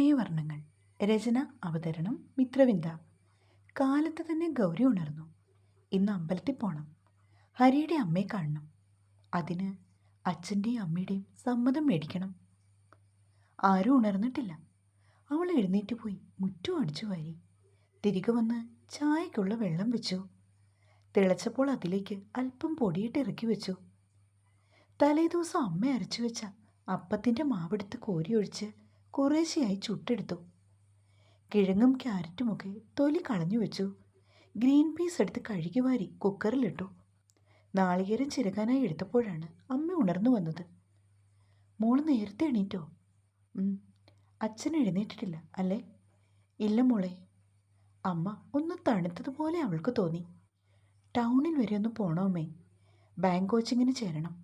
പ്രണയവർണങ്ങൾ രചന അവതരണം മിത്രവിന്ദ. കാലത്ത് തന്നെ ഗൗരി ഉണർന്നു. ഇന്ന് അമ്പലത്തിൽ പോണം. ഹരിയുടെ അമ്മയെ കാണണം. അതിന് അച്ഛന്റെയും അമ്മയുടെയും സമ്മതം മേടിക്കണം. ആരും ഉണർന്നിട്ടില്ല. അവൾ എഴുന്നേറ്റ് പോയി മുറ്റും അടിച്ചു വാരി. തിരികെ വന്ന് ചായക്കുള്ള വെള്ളം വെച്ചു. തിളച്ചപ്പോൾ അതിലേക്ക് അല്പം പൊടിയിട്ട് ഇറക്കി വെച്ചു. തലേദിവസം അമ്മ അരച്ചു വെച്ച അപ്പത്തിന്റെ മാവെടുത്ത് കോരിയൊഴിച്ച് കുറേശ്ശെയായി ചുട്ടെടുത്തു. കിഴങ്ങും ക്യാരറ്റുമൊക്കെ തൊലി കളഞ്ഞു വെച്ചു. ഗ്രീൻ പീസ് എടുത്ത് കഴുകി വാരി കുക്കറിലിട്ടു നാളികേരം ചിരകാനായി എടുത്തപ്പോഴാണ് അമ്മ ഉണർന്നു വന്നത്. മോൾ നേരത്തെ എണീറ്റോ? അച്ഛൻ എഴുന്നേറ്റിട്ടില്ല അല്ലേ? ഇല്ല മോളെ. അമ്മ ഒന്ന് തണുത്തതുപോലെ അവൾക്ക് തോന്നി. ടൗണിൽ വരെ ഒന്ന് പോണോമേ ബാങ്ക് കോച്ചിങ്ങിന് ചേരണം.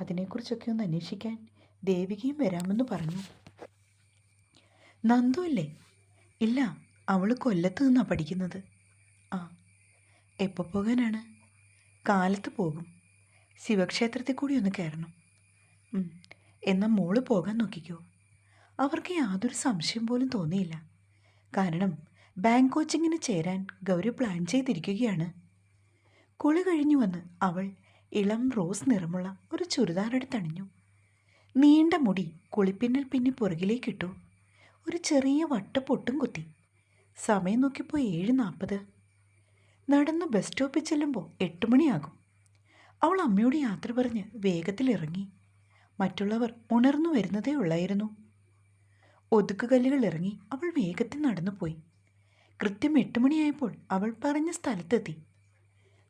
അതിനെക്കുറിച്ചൊക്കെ ഒന്ന് അന്വേഷിക്കാൻ ദേവികയും വരാമെന്ന് പറഞ്ഞു. നന്ദു അല്ലേ ഇല്ല അവൾ കൊല്ലത്ത് നിന്നാണ് പഠിക്കുന്നത്. ആ എപ്പോൾ പോകാനാണ്? കാലത്ത് പോകും. ശിവക്ഷേത്രത്തിൽ കൂടി ഒന്ന് കയറണം. എന്നാൽ മോൾ പോകാൻ നോക്കിക്കോ. അവർക്ക് യാതൊരു സംശയം പോലും തോന്നിയില്ല. കാരണം ബാങ്ക് കോച്ചിങ്ങിന് ചേരാൻ ഗൗരി പ്ലാൻ ചെയ്തിരിക്കുകയാണ്. കുളി കഴിഞ്ഞു വന്ന് അവൾ ഇളം റോസ് നിറമുള്ള ഒരു ചുരിദാറെടുത്തണിഞ്ഞു. നീണ്ട മുടി കുളിപ്പിന്നൽ പിന്നെ പുറകിലേക്കിട്ടു. ഒരു ചെറിയ വട്ടപ്പൊട്ടും കുത്തി. സമയം നോക്കിയപ്പോൾ ഏഴ് നാൽപ്പത് നടന്ന് ബസ് സ്റ്റോപ്പിൽ ചെല്ലുമ്പോൾ എട്ട് മണിയാകും. അവൾ അമ്മയോട് യാത്ര പറഞ്ഞ് വേഗത്തിൽ ഇറങ്ങി. മറ്റുള്ളവർ ഉണർന്നു വരുന്നതേ ഉള്ളായിരുന്നു. ഒതുക്കുകല്ലുകൾ ഇറങ്ങി അവൾ വേഗത്തിൽ നടന്നുപോയി കൃത്യം എട്ട് മണിയായപ്പോൾ അവൾ പറഞ്ഞ സ്ഥലത്തെത്തി.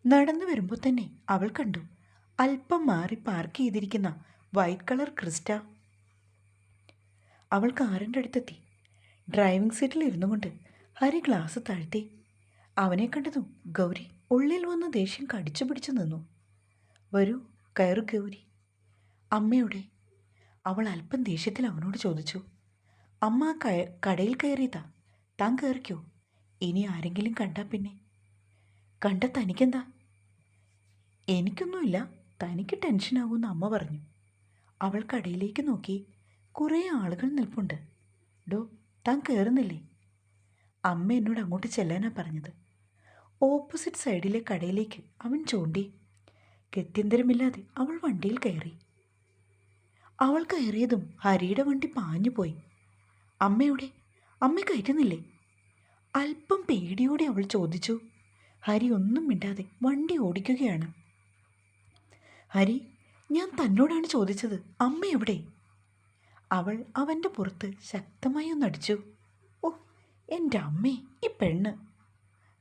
നടന്നു വരുമ്പോൾ തന്നെ അവൾ കണ്ടു. അല്പം മാറി പാർക്ക് ചെയ്തിരിക്കുന്ന വൈറ്റ് കളർ ക്രിസ്റ്റ. അവൾ കാറിന്റെ അടുത്തെത്തി? ഡ്രൈവിംഗ് സീറ്റിൽ ഇരുന്നു കൊണ്ട് ഹരി ഗ്ലാസ് താഴ്ത്തി. അവനെ കണ്ടതും ഗൗരി ഉള്ളിൽ വന്ന ദേഷ്യം കടിച്ചു പിടിച്ചു നിന്നു. വരൂ കയറു ഗൗരി. അമ്മയുടെ അവൾ അല്പം ദേഷ്യത്തിൽ അവനോട് ചോദിച്ചു. അമ്മ കയ കടയിൽ കയറിയതാ. താൻ കയറിക്കോ? ഇനി ആരെങ്കിലും കണ്ടാ പിന്നെ. കണ്ട തനിക്കെന്താ? എനിക്കൊന്നുമില്ല. തനിക്ക് ടെൻഷനാകുമെന്ന് അമ്മ പറഞ്ഞു. അവൾ കടയിലേക്ക് നോക്കി. കുറേ ആളുകൾ നിൽപ്പുണ്ട്. ഡോ താൻ കയറുന്നില്ലേ അമ്മ എന്നോട് അങ്ങോട്ട് ചെല്ലാനാ പറഞ്ഞത്. ഓപ്പോസിറ്റ് സൈഡിലെ കടയിലേക്ക് അവൻ ചൂണ്ടി. ഗത്യന്തരമില്ലാതെ അവൾ വണ്ടിയിൽ കയറി. അവൾ കയറിയതും ഹരിയുടെ വണ്ടി പാഞ്ഞുപോയി അമ്മയുടെ അമ്മ കയറ്റുന്നില്ലേ? അല്പം പേടിയോടെ അവൾ ചോദിച്ചു. ഹരി ഒന്നും മിണ്ടാതെ വണ്ടി ഓടിക്കുകയാണ്. ഹരി ഞാൻ തന്നോടാണ് ചോദിച്ചത്. അമ്മ എവിടെ? അവൾ അവന്റെ പുറത്ത് ശക്തമായി ഒന്നടിച്ചു ഓ എന്റെ അമ്മേ ഈ പെണ്ണ്.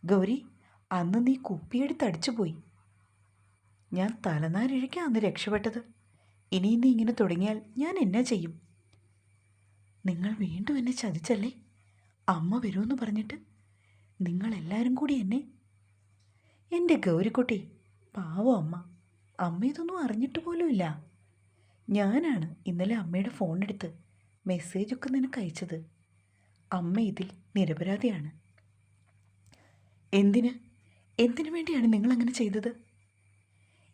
ഗൗരി അന്ന് നീ കുപ്പിയെടുത്ത് അടിച്ചുപോയി ഞാൻ തലനാരിഴയ്ക്കാ അന്ന് രക്ഷപ്പെട്ടത്. ഇനി നീ ഇങ്ങനെ തുടങ്ങിയാൽ ഞാൻ എന്നാ ചെയ്യും? നിങ്ങൾ വീണ്ടും എന്നെ ചതിച്ചല്ലേ? അമ്മ വരുമെന്ന് പറഞ്ഞിട്ട് നിങ്ങളെല്ലാവരും കൂടി എന്നെ? എന്റെ ഗൗരിക്കുട്ടി പാവോ അമ്മ. അമ്മ ഇതൊന്നും അറിഞ്ഞിട്ട് പോലുമില്ല. ഞാനാണ് ഇന്നലെ അമ്മയുടെ ഫോൺ ഫോണെടുത്ത് മെസ്സേജൊക്കെ നിനക്ക് അയച്ചത്. അമ്മ ഇതിൽ നിരപരാധിയാണ്. എന്തിന്? എന്തിനു വേണ്ടിയാണ് നിങ്ങൾ അങ്ങനെ ചെയ്തത്?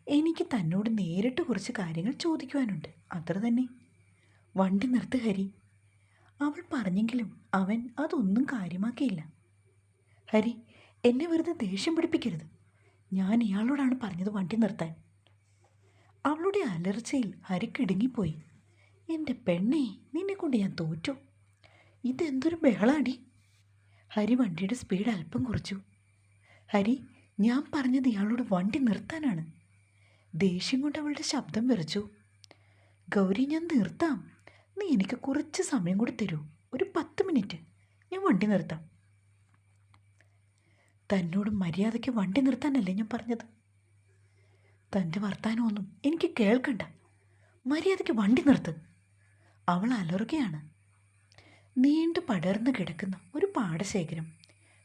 എനിക്ക് തന്നോട് നേരിട്ട് കുറച്ച് കാര്യങ്ങൾ ചോദിക്കുവാനുണ്ട്. അത്ര തന്നെ. വണ്ടി നിർത്ത് ഹരി. അവൾ പറഞ്ഞെങ്കിലും അവൻ അതൊന്നും കാര്യമാക്കിയില്ല. ഹരി എന്നെ വെറുതെ ദേഷ്യം പിടിപ്പിക്കരുത്. ഞാൻ ഇയാളോടാണ് പറഞ്ഞത് വണ്ടി നിർത്താൻ. അവളുടെ അലർച്ചയിൽ ഹരി കിടുങ്ങിപ്പോയി എന്റെ പെണ്ണെ നിന്നെ കൊണ്ട് ഞാൻ തോറ്റു. ഇതെന്തൊരു ബഹളാടി. ഹരി വണ്ടിയുടെ സ്പീഡ് അല്പം കുറച്ചു. ഹരി ഞാൻ പറഞ്ഞത് ഇയാളോട് വണ്ടി നിർത്താനാണ്. ദേഷ്യം കൊണ്ട് അവളുടെ ശബ്ദം വിറച്ചു. ഗൗരി ഞാൻ നിർത്താം. നീ എനിക്ക് കുറച്ച് സമയം കൂടി തരൂ. ഒരു പത്ത് മിനിറ്റ്. ഞാൻ വണ്ടി നിർത്താം. തന്നോട് മര്യാദയ്ക്ക് വണ്ടി നിർത്താനല്ലേ ഞാൻ പറഞ്ഞത്? തന്റെ വർത്തമാനമൊന്നും എനിക്ക് കേൾക്കണ്ട. മര്യാദയ്ക്ക് വണ്ടി നിർത്ത്. അവൾ അലറുകയാണ്. നീണ്ടു പടർന്നു കിടക്കുന്ന ഒരു പാടശേഖരം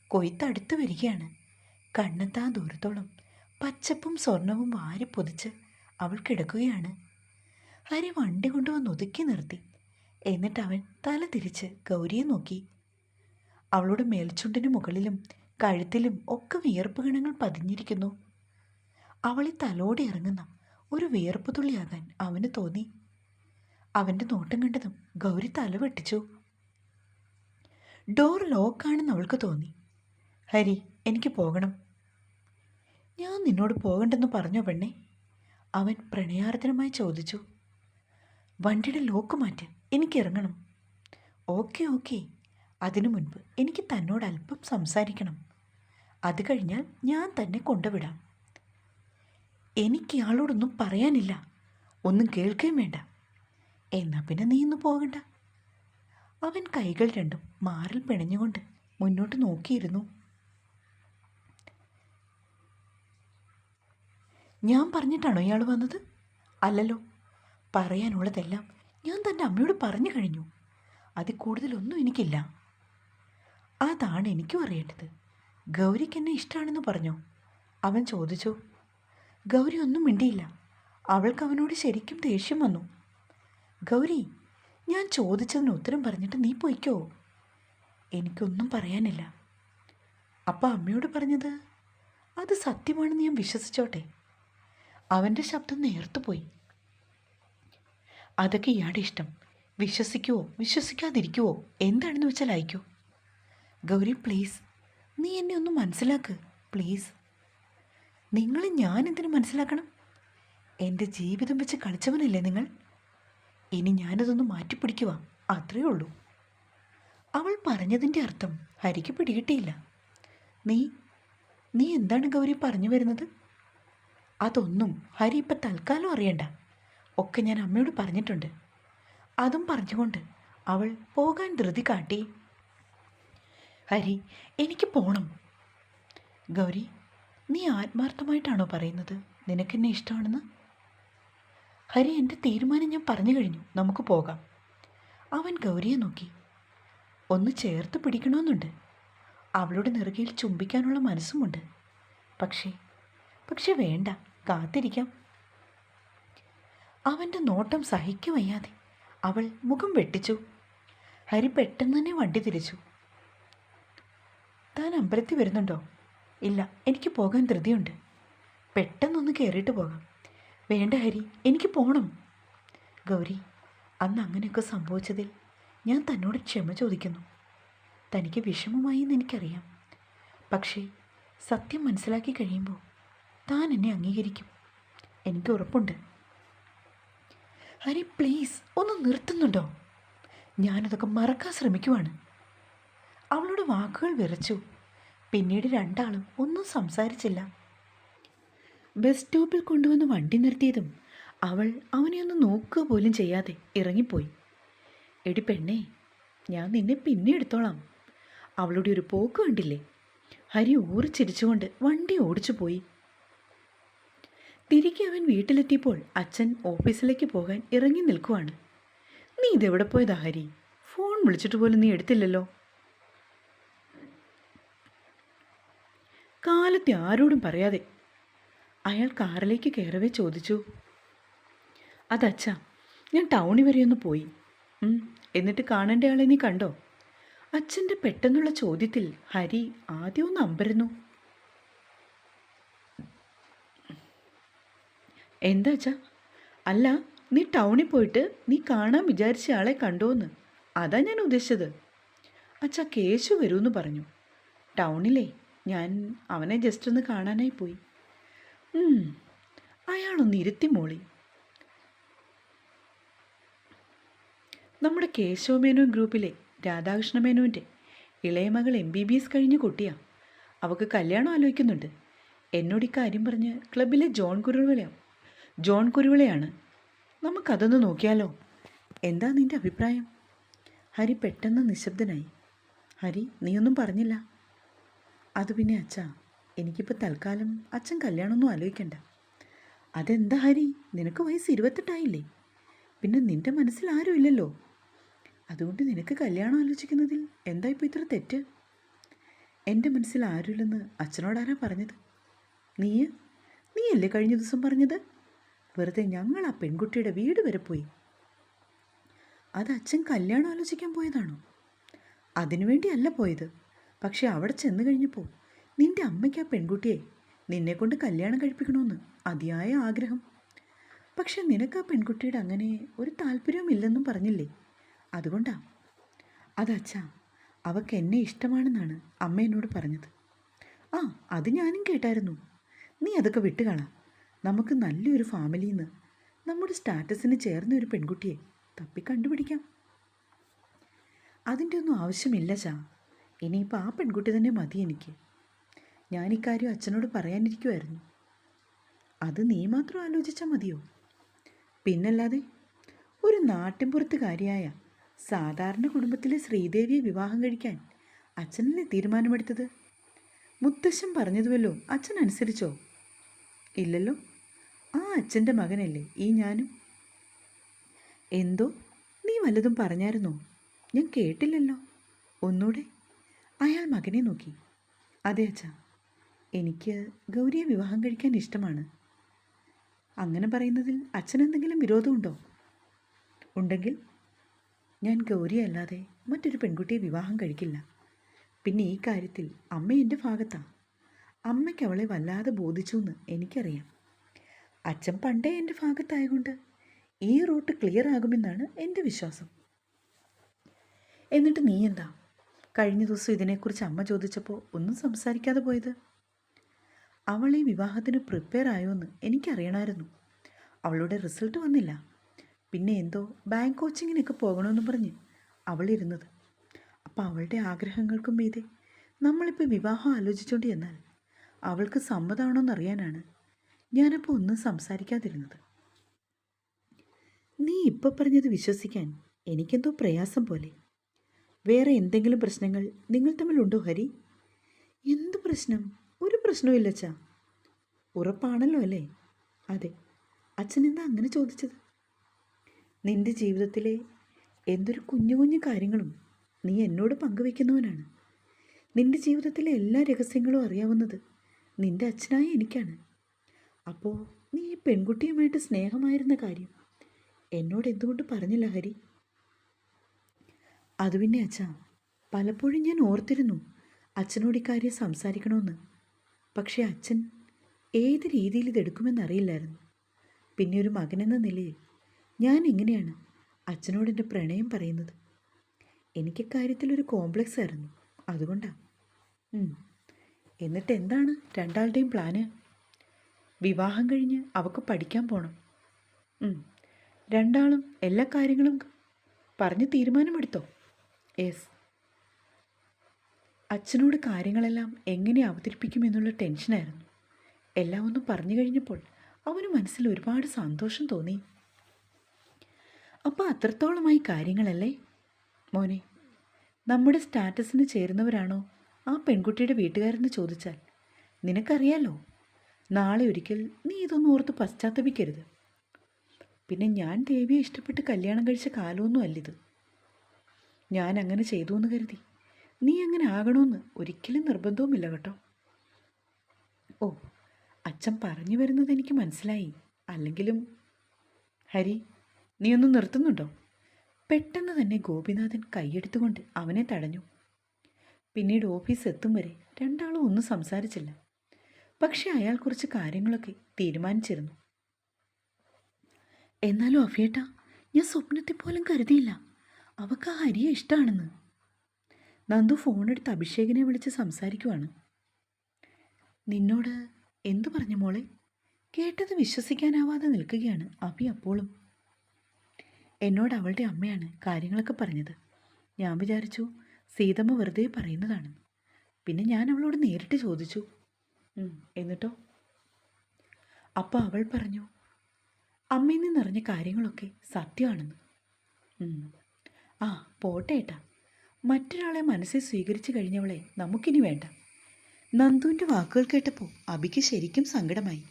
കൊയ്ത്തടുത്ത് വരികയാണ്. കണ്ണെത്താ ദൂരത്തോളം പച്ചപ്പും സ്വർണവും വാരി പൊതിച്ച് അവൾ കിടക്കുകയാണ്. ഹരി വണ്ടി കൊണ്ടുവന്ന് ഒതുക്കി നിർത്തി. എന്നിട്ട് അവൻ തല തിരിച്ച് ഗൗരിയെ നോക്കി. അവളുടെ മേൽച്ചുണ്ടിന് മുകളിലും കഴുത്തിലും ഒക്കെ വിയർപ്പ് ഗണങ്ങൾ പതിഞ്ഞിരിക്കുന്നു. അവളെ തലോടെ ഇറങ്ങുന്ന ഒരു വിയർപ്പ് തുള്ളിയാകാൻ അവന് തോന്നി. അവന്റെ നോട്ടം കണ്ടതും ഗൗരി തല വെട്ടിച്ചു. ഡോർ ലോക്കാണെന്ന് അവൾക്ക് തോന്നി. ഹരി എനിക്ക് പോകണം. ഞാൻ നിന്നോട് പോകണ്ടെന്ന് പറഞ്ഞോ പെണ്ണെ? അവൻ പ്രണയാർദ്രമായി ചോദിച്ചു. വണ്ടിയുടെ ലോക്ക് മാറ്റ് എനിക്കിറങ്ങണം ഓക്കെ ഓക്കെ. അതിനു മുൻപ് എനിക്ക് തന്നോട് അല്പം സംസാരിക്കണം. അത് കഴിഞ്ഞാൽ ഞാൻ തന്നെ കൊണ്ടുവിടാം. എനിക്ക് ഇയാളോടൊന്നും പറയാനില്ല. ഒന്നും കേൾക്കുകയും വേണ്ട. എന്നാ പിന്നെ നീ ഇന്ന് പോകണ്ട. അവൻ കൈകൾ രണ്ടും മാറിൽ പിണഞ്ഞുകൊണ്ട് മുന്നോട്ട് നോക്കിയിരുന്നു. ഞാൻ പറഞ്ഞിട്ടാണോ ഇയാൾ വന്നത്? അല്ലല്ലോ. പറയാനുള്ളതെല്ലാം ഞാൻ തന്റെ അമ്മയോട് പറഞ്ഞു കഴിഞ്ഞു. അതിൽ കൂടുതലൊന്നും എനിക്കില്ല. അതാണ് എനിക്കും അറിയേണ്ടത്. ഗൗരിക്ക് എന്നെ ഇഷ്ടമാണെന്ന് പറഞ്ഞോ? അവൻ ചോദിച്ചു. ഗൗരി ഒന്നും മിണ്ടിയില്ല. അവൾക്ക് അവനോട് ശരിക്കും ദേഷ്യം വന്നു. ഗൗരി ഞാൻ ചോദിച്ചതിന് ഉത്തരം പറഞ്ഞിട്ട് നീ പോയിക്കോ? എനിക്കൊന്നും പറയാനില്ല. അപ്പം അമ്മയോട് പറഞ്ഞത് അത് സത്യമാണെന്ന് ഞാൻ വിശ്വസിച്ചോട്ടെ. അവന്റെ ശബ്ദം നേർത്തുപോയി അതൊക്കെ ഇയാളുടെ ഇഷ്ടം. വിശ്വസിക്കുവോ വിശ്വസിക്കാതിരിക്കുവോ എന്താണെന്ന് വെച്ചാൽ അയക്കൂ. ഗൗരി പ്ലീസ് നീ എന്നെ ഒന്ന് മനസ്സിലാക്ക്. പ്ലീസ്. നിങ്ങളെ ഞാൻ എന്തിനു മനസ്സിലാക്കണം? എന്റെ ജീവിതം വെച്ച് കളിച്ചവനല്ലേ നിങ്ങൾ? ഇനി ഞാനതൊന്ന് മാറ്റിപ്പിടിക്കുക അത്രയേ ഉള്ളൂ. അവൾ പറഞ്ഞതിന്റെ അർത്ഥം ഹരിക്ക് പിടികിട്ടിയില്ല. നീ നീ എന്താണ് ഗൗരി പറഞ്ഞു വരുന്നത്? അതൊന്നും ഹരി ഇപ്പം തൽക്കാലം അറിയണ്ട. ഒക്കെ ഞാൻ അമ്മയോട് പറഞ്ഞിട്ടുണ്ട്. അതും പറഞ്ഞുകൊണ്ട് അവൾ പോകാൻ ധൃതി കാട്ടി. ഹരി എനിക്ക് പോണം. ഗൗരി നീ ആത്മാർത്ഥമായിട്ടാണോ പറയുന്നത്? നിനക്കെന്നെ ഇഷ്ടമാണെന്ന്? ഹരി എന്റെ തീരുമാനം ഞാൻ പറഞ്ഞു കഴിഞ്ഞു. നമുക്ക് പോകാം. അവൻ ഗൗരിയെ നോക്കി. ഒന്ന് ചേർത്ത് പിടിക്കണമെന്നുണ്ട്. അവളുടെ നെറുകയിൽ ചുംബിക്കാനുള്ള മനസ്സുമുണ്ട്. പക്ഷേ പക്ഷെ വേണ്ട. കാത്തിരിക്കാം. അവന്റെ നോട്ടം സഹിക്കുവയ്യാതെ അവൾ മുഖം വെട്ടിച്ചു. ഹരി പെട്ടെന്ന് തന്നെ വണ്ടി തിരിച്ചു. താൻ അമ്പലത്തിൽ വരുന്നുണ്ടോ? ഇല്ല എനിക്ക് പോകാൻ ധൃതിയുണ്ട്. പെട്ടെന്നൊന്ന് കയറിയിട്ട് പോകാം. വേണ്ട ഹരി എനിക്ക് പോകണം ഗൗരി അന്ന് അങ്ങനെയൊക്കെ സംഭവിച്ചതിൽ ഞാൻ തന്നോട് ക്ഷമ ചോദിക്കുന്നു. തനിക്ക് വിഷമമായി എന്ന് എനിക്കറിയാം. പക്ഷേ സത്യം മനസ്സിലാക്കി കഴിയുമ്പോൾ താൻ എന്നെ അംഗീകരിക്കും. എനിക്ക് ഉറപ്പുണ്ട്. ഹരി പ്ലീസ് ഒന്ന് നിർത്തുന്നുണ്ടോ? ഞാനതൊക്കെ മറക്കാൻ ശ്രമിക്കുവാണ്. അവളുടെ വാക്കുകൾ വിറച്ചു. പിന്നീട് രണ്ടാളും ഒന്നും സംസാരിച്ചില്ല. ബസ് സ്റ്റോപ്പിൽ കൊണ്ടുവന്ന് വണ്ടി നിർത്തിയതും അവൾ അവനെ ഒന്ന് നോക്കുക പോലും ചെയ്യാതെ ഇറങ്ങിപ്പോയി. എടി പെണ്ണേ ഞാൻ നിന്നെ പിന്നെ എടുത്തോളാം. അവളുടെ ഒരു പോക്ക് കണ്ടില്ലേ? ഹരി ഊറിച്ചിരിച്ചുകൊണ്ട് വണ്ടി ഓടിച്ചു പോയി. തിരികെ അവൻ വീട്ടിലെത്തിയപ്പോൾ അച്ഛൻ ഓഫീസിലേക്ക് പോകാൻ ഇറങ്ങി നിൽക്കുവാണ്. നീ ഇതെവിടെ പോയതാ ഹരി? ഫോൺ വിളിച്ചിട്ട് പോലും നീ എടുത്തില്ലല്ലോ. കാലത്തെ ആരോടും പറയാതെ അയാൾ കാറിലേക്ക് കയറവേ ചോദിച്ചു. അതച്ഛാ ഞാൻ ടൗണിൽ വരെ ഒന്ന് പോയി. എന്നിട്ട് കാണേണ്ട ആളെ നീ കണ്ടോ? അച്ഛന്റെ പെട്ടെന്നുള്ള ചോദ്യത്തിൽ ഹരി ആദ്യം ഒന്ന് അമ്പരുന്നു. എന്താ അച്ഛാ? അല്ല നീ ടൗണിൽ പോയിട്ട് നീ കാണാൻ വിചാരിച്ച ആളെ കണ്ടോന്ന്. അതാ ഞാൻ ഉദ്ദേശിച്ചത്. അച്ഛാ കേശു വരുമെന്ന് പറഞ്ഞു. ടൗണിലേ ഞാൻ അവനെ ജസ്റ്റ് ഒന്ന് കാണാനായി പോയി. അയാളൊന്ന് ഇരുത്തി മോളി. നമ്മുടെ കേശവമേനോൻ ഗ്രൂപ്പിലെ രാധാകൃഷ്ണ മേനോന്റെ ഇളയ മകൾ എം ബി ബി എസ് കഴിഞ്ഞ കുട്ടിയാ. അവൾക്ക് കല്യാണം ആലോചിക്കുന്നുണ്ട്. എന്നോട് ഇക്കാര്യം പറഞ്ഞ് ക്ലബിലെ ജോൺ കുരുവിളയാണ് ജോൺ കുരുവിളയാണ്. നമുക്കതൊന്ന് നോക്കിയാലോ? എന്താ നിന്റെ അഭിപ്രായം? ഹരി പെട്ടെന്ന് നിശബ്ദനായി. ഹരി നീയൊന്നും പറഞ്ഞില്ല. അത് പിന്നെ അച്ഛാ എനിക്കിപ്പോൾ തൽക്കാലം അച്ഛൻ കല്യാണമൊന്നും ആലോചിക്കണ്ട. അതെന്താ ഹരി നിനക്ക് വയസ്സ് ഇരുപത്തെട്ടായില്ലേ? പിന്നെ നിന്റെ മനസ്സിൽ ആരും ഇല്ലല്ലോ. അതുകൊണ്ട് നിനക്ക് കല്യാണം ആലോചിക്കുന്നതിൽ എന്താ ഇപ്പോൾ ഇത്ര തെറ്റ്? എന്റെ മനസ്സിൽ ആരുമില്ലെന്ന് അച്ഛനോടാരാ പറഞ്ഞത്? നീ നീയല്ലേ കഴിഞ്ഞ ദിവസം പറഞ്ഞത്? വെറുതെ ഞങ്ങൾ ആ പെൺകുട്ടിയുടെ വീട് വരെ പോയി. അത് അച്ഛൻ കല്യാണം ആലോചിക്കാൻ പോയതാണോ? അതിനുവേണ്ടിയല്ല പോയത്. പക്ഷെ അവിടെ ചെന്ന് കഴിഞ്ഞപ്പോൾ നിന്റെ അമ്മയ്ക്ക് ആ പെൺകുട്ടിയെ നിന്നെക്കൊണ്ട് കല്യാണം കഴിപ്പിക്കണമെന്ന് അതിയായ ആഗ്രഹം. പക്ഷെ നിനക്ക് ആ പെൺകുട്ടിയുടെ അങ്ങനെ ഒരു താല്പര്യവുമില്ലെന്നും പറഞ്ഞില്ലേ? അതുകൊണ്ടാ. അതച്ഛാ അവൾക്ക് എന്നെ ഇഷ്ടമാണെന്നാണ് അമ്മ എന്നോട് പറഞ്ഞത്. ആ അത് ഞാനും കേട്ടായിരുന്നു. നീ അതൊക്കെ വിട്ടുകളാം. നമുക്ക് നല്ലൊരു ഫാമിലിയിൽ നിന്ന് നമ്മുടെ സ്റ്റാറ്റസിന് ചേർന്ന ഒരു പെൺകുട്ടിയെ തപ്പി കണ്ടുപിടിക്കാം അതിന്റെ ഒന്നും ആവശ്യമില്ല ചാ. ഇനിയിപ്പോൾ ആ പെൺകുട്ടി തന്നെ മതി എനിക്ക്. ഞാൻ ഇക്കാര്യം അച്ഛനോട് പറയാനിരിക്കുമായിരുന്നു അത് നീ മാത്രം ആലോചിച്ചാൽ മതിയോ? പിന്നല്ലാതെ ഒരു നാട്ടിൻപുറത്തുകാരിയായ സാധാരണ കുടുംബത്തിലെ ശ്രീദേവിയെ വിവാഹം കഴിക്കാൻ അച്ഛനല്ലേ തീരുമാനമെടുത്തത്? മുത്തശ്ശൻ പറഞ്ഞതുവല്ലോ അച്ഛൻ അനുസരിച്ചോ? ഇല്ലല്ലോ ആ അച്ഛന്റെ മകനല്ലേ ഈ ഞാനും? എന്തോ നീ വല്ലതും പറഞ്ഞായിരുന്നോ? ഞാൻ കേട്ടില്ലല്ലോ. ഒന്നൂടെ അയാൾ മകനെ നോക്കി. അതെ അച്ഛ എനിക്ക് ഗൗരിയെ വിവാഹം കഴിക്കാൻ ഇഷ്ടമാണ്. അങ്ങനെ പറയുന്നതിൽ അച്ഛനെന്തെങ്കിലും വിരോധമുണ്ടോ? ഉണ്ടെങ്കിൽ ഞാൻ ഗൗരിയെ അല്ലാതെ മറ്റൊരു പെൺകുട്ടിയെ വിവാഹം കഴിക്കില്ല. പിന്നെ ഈ കാര്യത്തിൽ അമ്മ എന്റെ ഭാഗത്താണ് അമ്മയ്ക്ക് അവളെ വല്ലാതെ ബോധിച്ചു എന്ന് എനിക്കറിയാം. അച്ഛൻ പണ്ടേ എന്റെ ഭാഗത്തായതുകൊണ്ട് ഈ റൂട്ട് ക്ലിയർ ആകുമെന്നാണ് എന്റെ വിശ്വാസം. എന്നിട്ട് നീ എന്താ കഴിഞ്ഞ ദിവസം ഇതിനെക്കുറിച്ച് അമ്മ ചോദിച്ചപ്പോൾ ഒന്നും സംസാരിക്കാതെ പോയത്. അവൾ ഈ വിവാഹത്തിന് പ്രിപ്പയർ ആയോ എന്ന് എനിക്കറിയണമായിരുന്നു. അവളുടെ റിസൾട്ട് വന്നില്ല. പിന്നെ എന്തോ ബാങ്ക് കോച്ചിങ്ങിനൊക്കെ പോകണമെന്ന് പറഞ്ഞ് അവളിരുന്നത് അപ്പോൾ അവളുടെ ആഗ്രഹങ്ങൾക്കും മീതെ നമ്മളിപ്പോൾ വിവാഹം ആലോചിച്ചുകൊണ്ട് എന്നാൽ അവൾക്ക് സമ്മതമാണോന്ന് അറിയാനാണ് ഞാനപ്പോൾ ഒന്നും സംസാരിക്കാതിരുന്നത്. നീ ഇപ്പോൾ പറഞ്ഞത് വിശ്വസിക്കാൻ എനിക്കെന്തോ പ്രയാസം പോലെ. വേറെ എന്തെങ്കിലും പ്രശ്നങ്ങൾ നിങ്ങൾ തമ്മിലുണ്ടോ ഹരി? എന്ത് പ്രശ്നം? ഒരു പ്രശ്നവും അച്ഛാ. ഉറപ്പാണല്ലോ അല്ലേ? അതെ. അച്ഛൻ എന്താ അങ്ങനെ ചോദിച്ചത്? നിന്റെ ജീവിതത്തിലെ എന്തൊരു കുഞ്ഞു കുഞ്ഞു കാര്യങ്ങളും നീ എന്നോട് പങ്കുവെക്കുന്നവനാണ് നിന്റെ ജീവിതത്തിലെ എല്ലാ രഹസ്യങ്ങളും അറിയാവുന്നത് നിന്റെ അച്ഛനായ എനിക്കാണ്. അപ്പോൾ നീ ഈ പെൺകുട്ടിയുമായിട്ട് സ്നേഹമായിരുന്ന കാര്യം എന്നോട് എന്തുകൊണ്ട് പറഞ്ഞില്ല ഹരി? അത് പിന്നെ അച്ഛാ പലപ്പോഴും ഞാൻ ഓർത്തിരുന്നു അച്ഛനോട് ഇക്കാര്യം സംസാരിക്കണമെന്ന് പക്ഷേ അച്ഛൻ ഏത് രീതിയിൽ ഇതെടുക്കുമെന്നറിയില്ലായിരുന്നു പിന്നെ ഒരു മകനെന്ന നിലയിൽ ഞാൻ എങ്ങനെയാണ് അച്ഛനോട് എന്റെ പ്രണയം പറയുന്നത്? എനിക്ക് കാര്യത്തിൽ ഒരു കോംപ്ലക്സ് ആയിരുന്നു അതുകൊണ്ടാണ് എന്നിട്ട് എന്താണ് രണ്ടാളുടെയും പ്ലാന്? വിവാഹം കഴിഞ്ഞ് അവൾക്ക് പഠിക്കാൻ പോകണം. രണ്ടാളും എല്ലാ കാര്യങ്ങളും പറഞ്ഞ് തീരുമാനമെടുത്തോ? യെസ് അച്ഛനോട് കാര്യങ്ങളെല്ലാം എങ്ങനെ അവതരിപ്പിക്കുമെന്നുള്ള ടെൻഷനായിരുന്നു എല്ലാം ഒന്നും പറഞ്ഞു കഴിഞ്ഞപ്പോൾ അവന് മനസ്സിൽ ഒരുപാട് സന്തോഷം തോന്നി. അപ്പോൾ അത്രത്തോളമായി കാര്യങ്ങളല്ലേ? മോനെ നമ്മുടെ സ്റ്റാറ്റസിന് ചേരുന്നവരാണോ ആ പെൺകുട്ടിയുടെ വീട്ടുകാരെന്ന് ചോദിച്ചാൽ? നിനക്കറിയാലോ? നാളെ ഒരിക്കൽ നീ ഇതൊന്നും ഓർത്ത് പശ്ചാത്തപിക്കരുത്. പിന്നെ ഞാൻ ദേവിയെ ഇഷ്ടപ്പെട്ട് കല്യാണം കഴിച്ച കാലമൊന്നും അല്ലിത്. ഞാൻ അങ്ങനെ ചെയ്തു എന്ന് കരുതി. നീ അങ്ങനെ ആകണമെന്ന് ഒരിക്കലും നിർബന്ധവുമില്ല കേട്ടോ. ഓ അച്ഛൻ പറഞ്ഞു വരുന്നത് എനിക്ക് മനസ്സിലായി. അല്ലെങ്കിലും ഹരി നീ ഒന്ന് നിർത്തുന്നുണ്ടോ? പെട്ടെന്ന് തന്നെ ഗോപിനാഥൻ കൈയെടുത്തുകൊണ്ട് അവനെ തടഞ്ഞു. പിന്നീട് ഓഫീസ് എത്തും വരെ രണ്ടാളും ഒന്നും സംസാരിച്ചില്ല. പക്ഷെ അയാൾ കുറച്ച് കാര്യങ്ങളൊക്കെ തീരുമാനിച്ചിരുന്നു. എന്നാലും അഫിയേട്ടാ ഞാൻ സ്വപ്നത്തെ പോലും കരുതിയില്ല. അവൾക്ക് ആ ഹരിയെ ഇഷ്ടമാണെന്ന് നന്ദു ഫോണെടുത്ത് അഭിഷേകിനെ വിളിച്ച് സംസാരിക്കുവാണ്. നിന്നോട് എന്തു പറഞ്ഞു മോളെ? കേട്ടത് വിശ്വസിക്കാനാവാതെ നിൽക്കുകയാണ് അഭി അപ്പോളും. എന്നോട് അവളുടെ അമ്മയാണ് കാര്യങ്ങളൊക്കെ പറഞ്ഞത്. ഞാൻ വിചാരിച്ചു സീതമ്മ വെറുതെ പറയുന്നതാണ്. പിന്നെ ഞാൻ അവളോട് നേരിട്ട് ചോദിച്ചു. "ഉം, എന്നിട്ടോ? അപ്പോൾ അവൾ പറഞ്ഞു അമ്മയിൽ നിന്നറിഞ്ഞ കാര്യങ്ങളൊക്കെ സത്യമാണെന്ന്. ആ പോട്ടെ ഏട്ടാ. മറ്റൊരാളെ മനസ്സിൽ സ്വീകരിച്ചു കഴിഞ്ഞവളെ നമുക്കിനി വേണ്ട. നന്ദുവിന്റെ വാക്കുകൾ കേട്ടപ്പോൾ അബിക്ക് ശരിക്കും സങ്കടമായി.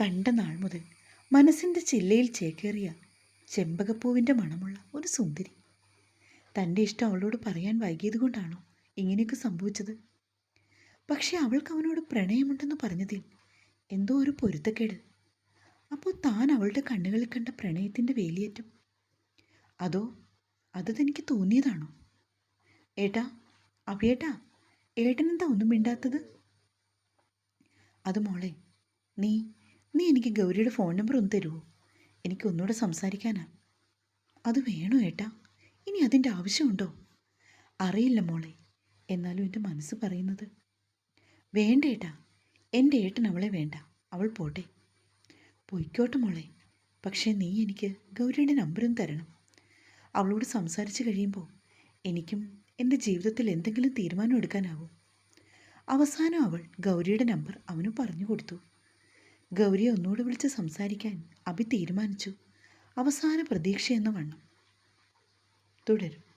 കണ്ട നാൾ മുതൽ മനസ്സിന്റെ ചില്ലയിൽ ചേക്കേറിയ ചെമ്പകപ്പൂവിന്റെ മണമുള്ള ഒരു സുന്ദരി. തന്റെ ഇഷ്ടം അവളോട് പറയാൻ വൈകിയത് കൊണ്ടാണോ ഇങ്ങനെയൊക്കെ സംഭവിച്ചത്? പക്ഷേ അവൾക്ക് അവനോട് പ്രണയമുണ്ടെന്ന് പറഞ്ഞതിൽ എന്തോ ഒരു പൊരുത്തക്കേട്. അപ്പോൾ താൻ അവളുടെ കണ്ണുകളിൽ കണ്ട പ്രണയത്തിന്റെ വേലിയേറ്റം? അതോ അത് തനിക്ക് തോന്നിയതാണോ? ഏട്ടാ അഭിയേട്ടാ ഏട്ടനെന്താ ഒന്നും മിണ്ടാത്തത്? അത് മോളെ നീ നീ എനിക്ക് ഗൗരിയുടെ ഫോൺ നമ്പർ ഒന്ന് തരുമോ എനിക്ക് ഒന്നുകൂടെ സംസാരിക്കാനാ. അത് വേണോ ഏട്ടാ? ഇനി അതിന്റെ ആവശ്യമുണ്ടോ? അറിയില്ല മോളെ എന്നാലും എന്റെ മനസ്സ് പറയുന്നത്. വേണ്ട ഏട്ടാ എന്റെ ഏട്ടൻ അവളെ വേണ്ട അവൾ പോട്ടെ. പൊയ്ക്കോട്ടെ മോളെ പക്ഷേ നീ എനിക്ക് ഗൗരിയുടെ നമ്പറും തരണം. അവളോട് സംസാരിച്ചു കഴിയുമ്പോൾ എനിക്കും എന്റെ ജീവിതത്തിൽ എന്തെങ്കിലും തീരുമാനം എടുക്കാനാവും. അവസാനം അവൾ ഗൗരിയുടെ നമ്പർ അവന് പറഞ്ഞു കൊടുത്തു. ഗൗരിയെ ഒന്നുകൂടെ വിളിച്ച് സംസാരിക്കാൻ അഭി തീരുമാനിച്ചു. അവസാന പ്രതീക്ഷയെന്ന് വണ്ണം. തുടരും.